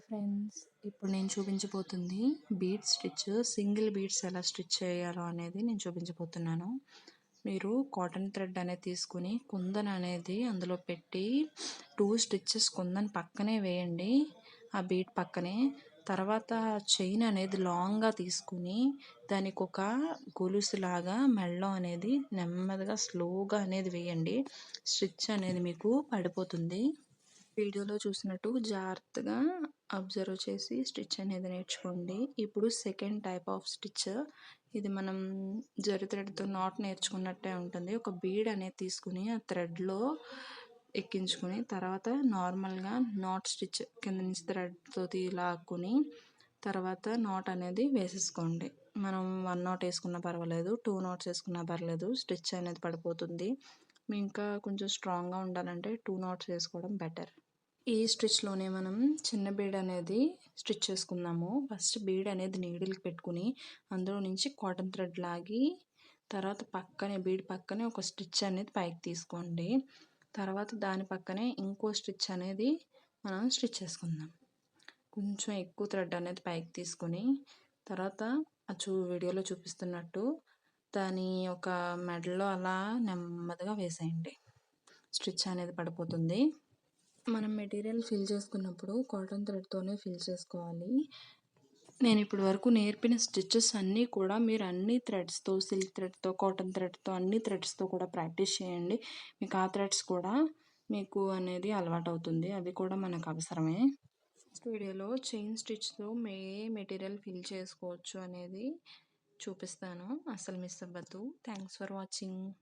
Hi friends ఇప్పుడు నేను చూపించబోతుంది బీడ్ స్టిచ్ సింగిల్ బీడ్స్ ఎలా స్టిచ్ చేయాలో అనేది నేను చూపించబోతున్నాను. మీరు కాటన్ థ్రెడ్ అనేది తీసుకుని కుందన్ అనేది అందులో పెట్టి టూ స్టిచ్చెస్ కుందన్ పక్కనే వేయండి. ఆ బీడ్ పక్కనే. తర్వాత చైన్ అనేది లాంగ్గా తీసుకుని దానికి ఒక గొలుసులాగా మెళ్ళం అనేది నెమ్మదిగా స్లోగా అనేది వేయండి. స్టిచ్ అనేది మీకు పడిపోతుంది. వీడియోలో చూసినట్టు జాగ్రత్తగా అబ్జర్వ్ చేసి స్టిచ్ అనేది నేర్చుకోండి. ఇప్పుడు సెకండ్ టైప్ ఆఫ్ స్టిచ్ ఇది మనం జరి థ్రెడ్తో నాట్ నేర్చుకున్నట్టే ఉంటుంది. ఒక బీడ్ అనేది తీసుకుని ఆ థ్రెడ్లో ఎక్కించుకుని తర్వాత నార్మల్గా నాట్ స్టిచ్ కింద నుంచి థ్రెడ్తో లాక్కుని తర్వాత నాట్ అనేది వేసేసుకోండి. మనం వన్ నాట్ వేసుకున్నా పర్వాలేదు టూ నాట్స్ వేసుకున్నా పర్లేదు స్టిచ్ అనేది పడిపోతుంది. ఇంకా కొంచెం స్ట్రాంగ్గా ఉండాలంటే టూ నాట్స్ వేసుకోవడం బెటర్. ఈ స్టిచ్లోనే మనం చిన్న బీడ్ అనేది స్టిచ్ చేసుకుందాము. ఫస్ట్ బీడ్ అనేది నీడిల్కి పెట్టుకుని అందులో నుంచి కాటన్ థ్రెడ్ లాగి తర్వాత పక్కనే బీడ్ పక్కనే ఒక స్టిచ్ అనేది పైకి తీసుకోండి. తర్వాత దాని పక్కనే ఇంకో స్టిచ్ అనేది మనం స్టిచ్ చేసుకుందాం. కొంచెం ఎక్కువ థ్రెడ్ అనేది పైకి తీసుకొని తర్వాత చూ వీడియోలో చూపిస్తున్నట్టు దాని ఒక మెడలో అలా నెమ్మదిగా వేసేయండి. స్టిచ్ అనేది పడిపోతుంది. మనం మెటీరియల్ ఫిల్ చేసుకున్నప్పుడు కాటన్ థ్రెడ్తోనే ఫిల్ చేసుకోవాలి. నేను ఇప్పటి వరకు నేర్పిన స్టిచ్చెస్ అన్నీ కూడా మీరు అన్ని థ్రెడ్స్తో సిల్క్ థ్రెడ్తో కాటన్ థ్రెడ్తో అన్ని థ్రెడ్స్తో కూడా ప్రాక్టీస్ చేయండి. మీకు ఆ థ్రెడ్స్ కూడా మీకు అనేది అలవాటు అవుతుంది అవి కూడా మనకు అవసరమే. నెక్స్ట్ వీడియోలో చైన్ స్టిచ్తో మే మెటీరియల్ ఫిల్ చేసుకోవచ్చు అనేది చూపిస్తాను. అసలు మిస్ అవ్వద్దు. Thanks for watching.